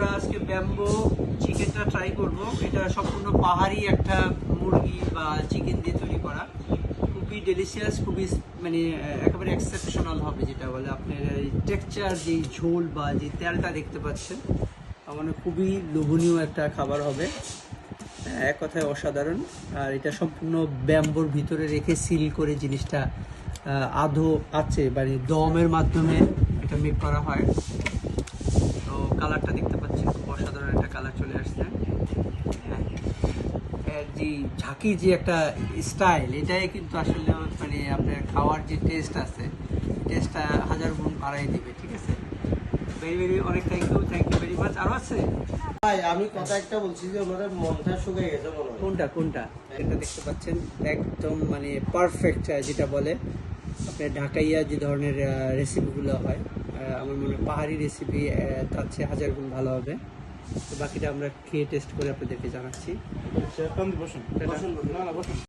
Bamboo চিকেনটা try করব। এটা সম্পূর্ণ পাহাড়ি একটা মুরগি বা চিকেন দিয়ে তৈরি করা। খুবই ডেলিশিয়াস খুবই মানে একেবারে এক্সেপশনাল হবে যেটা বলে। আপনার টেক্সচার যেই ঝোল বা যে তেলটা দেখতে পাচ্ছেন মানে খুবই লোভনীয় একটা খাবার হবে। এক কথায় অসাধারণ। আর এটা সম্পূর্ণ ব্যাম্বোর ভিতরে রেখে সিল করে জিনিসটা আধো আছে মানে দমের মাধ্যমে এটা মেক করা হয়। তো কালারটা দেখতে পাচ্ছেন খুব অসাধারণ একটা কালার চলে আসছে হ্যাঁ। এর যে ঝাঁকি যে একটা স্টাইল এটাই কিন্তু আসলে মানে আপনার খাওয়ার যে টেস্ট আছে টেস্টটা হাজার গুণ বাড়াই দিবে ঠিক আছে? ভেরি ভেরি অনেক thank you thank you very much আরও আছে? ভাই আমি কথা একটা বলছি যে ওনাদের মনটা শুকিয়ে গেছে মনে কোনটা কোনটা? এটা দেখতে পাচ্ছেন একদম মানে পারফেক্ট যেটা বলে। আপনার ঢাকাইয়া যে ধরনের রেসিপিগুলো হয় আমার মনে হয় পাহাড়ি রেসিপি তার চেয়ে হাজার গুণ ভালো হবে। তো বাকিটা আমরা খেয়ে টেস্ট করে আপনাদেরকে জানাচ্ছি। বসুন বসুন। না না বসুন।